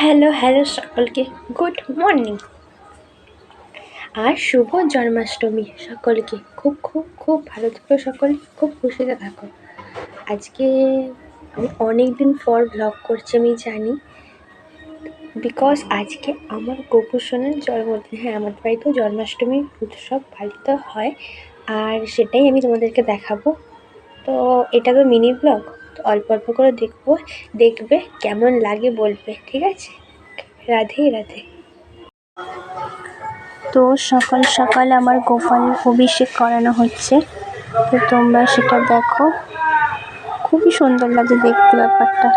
Hello hello সকলকে। Good morning. আর শুভ জন্মাষ্টমী সকলকে। খুব খুব খুব ভালো থেকো সকলে। খুব খুশিতে থাকো। আজকে আমি অনেক দিন পর ব্লগ করছি, আমি জানি। বিকজ আজকে আমার গোপুসোনার জন্মদিন। হ্যাঁ আমাদের বাড়িতেও জন্মাষ্টমী উৎসব পালিত হয়। আর সেটাই আমি তোমাদেরকে দেখাবো। তো এটা তো মিনি ব্লগ অল্প অল্প করে দেখব, দেখবে কেমন লাগে বলবে, ঠিক আছে? রাধে রাধে। তো সকাল সকাল আমার গোপালের অভিষেক করানো হচ্ছে। তো তোমরা সেটা দেখো। খুবই সুন্দর লাগে দেখতে ব্যাপারটা।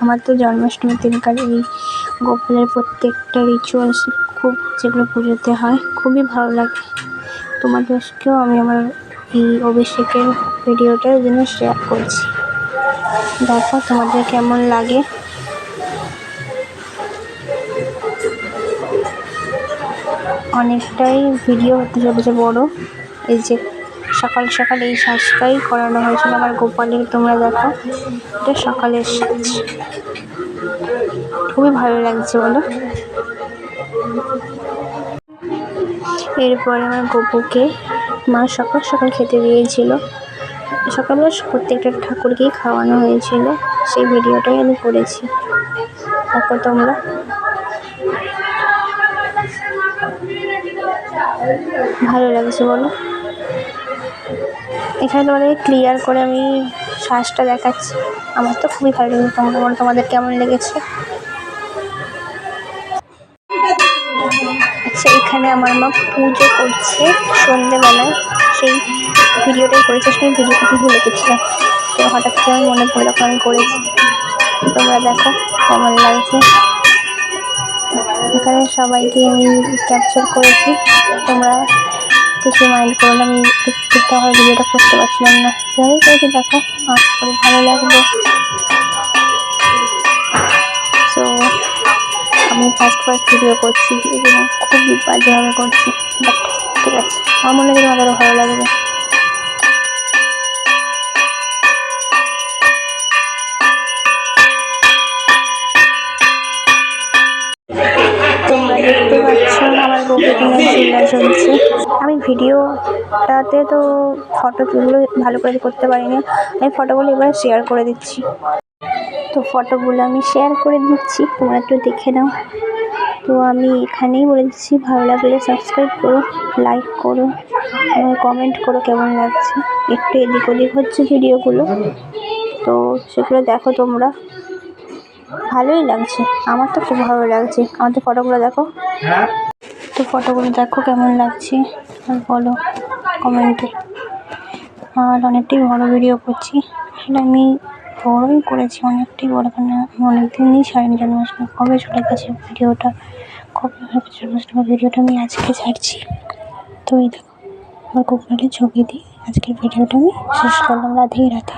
আমার তো জন্মাষ্টমীর দিনকার এই গোপালের প্রত্যেকটা রিচুয়ালস খুব যেগুলো পুজোতে হয়, খুবই ভালো লাগে। তোমাদেরকেও আমি আমার এই অভিষেকের ভিডিওটা ওই জন্য শেয়ার করছি। দেখো তোমাদের কেমন লাগে। অনেকটাই ভিডিও হতে চলেছে বড়। এই যে সকাল সকাল এই সাজটাই করানো হয়েছিল আমার গোপালের তোমরা দেখো। এটা সকালের সাজ। খুবই ভালো লাগছে বলো। এরপরে আমার গোপুকে মা সকাল সকাল খেতে দিয়েছিল। সকালবেলা প্রত্যেকটা ঠাকুরকেই খাওয়ানো হয়েছিল। সেই ভিডিওটাই আমি করেছি। দেখো তোমরা ভালো লাগছে বলো? এখানে তোমাদের ক্লিয়ার করে আমি শ্বাসটা দেখাচ্ছি। আমার তো খুবই ভালো লেগেছে। তোমরা তোমাদের কেমন লেগেছে? আচ্ছা এখানে আমার মা পুজো করছে সন্ধেবেলায়। সেই ভিডিওটাই করেছে। সেই ভিডিওটা ভুলে গেছিলাম তো হঠাৎ করে মনে পড়ল আমি করেছি। তোমরা দেখো কেমন লাগছে। এখানে সবাইকে আমি ক্যাপচার করেছি। তোমরা কিছু মাইন্ড করো না, আমি ঠিকঠাকভাবে ভিডিওটা করতে পারছিলাম না। যাই করেছি দেখো আশা করি ভালো লাগবে সো আমি ফার্স্ট ফার্স্ট ভিডিও করছি, খুবই বাজেভাবে করছি বাট ঠিক আছে আমার মনে হয় তোমাদেরও ভালো লাগবে। দেখতে আমার আমি ভিডিওটাতে তো ফটো তুলগুলো ভালো করে করতে পারিনি। আমি ফটোগুলো এবার শেয়ার করে দিচ্ছি। তো ফটোগুলো আমি শেয়ার করে দিচ্ছি। তোমরা একটু দেখে নাও। তো আমি এখানেই বলে দিচ্ছি, ভালো লাগলে সাবস্ক্রাইব করো লাইক করো এবং কমেন্ট করো কেমন লাগছে। একটু এদিক ওদিক হচ্ছে ভিডিওগুলো। তো সেগুলো দেখো তোমরা। ভালোই লাগছে, আমার তো খুব ভালো লাগছে। আমাদের ফটোগুলো দেখো। তো ফটোগুলো দেখো কেমন লাগছে, আর বলো কমেন্টে আর অনেকটাই বড় ভিডিও করছি। আমি বড়ই করেছি অনেকটাই বড় কেন আমি অনেক দিনই ছাড়িনি জন্মাষ্টমী, কবে চলে গেছে ভিডিওটা, কবে জন্মাষ্টমী ভিডিওটা আমি আজকে ছাড়ছি। তো এই দেখো, আমার কুকুরের ছবি দিই আজকের ভিডিওটা আমি শেষ করলাম। রাধেই রাধে।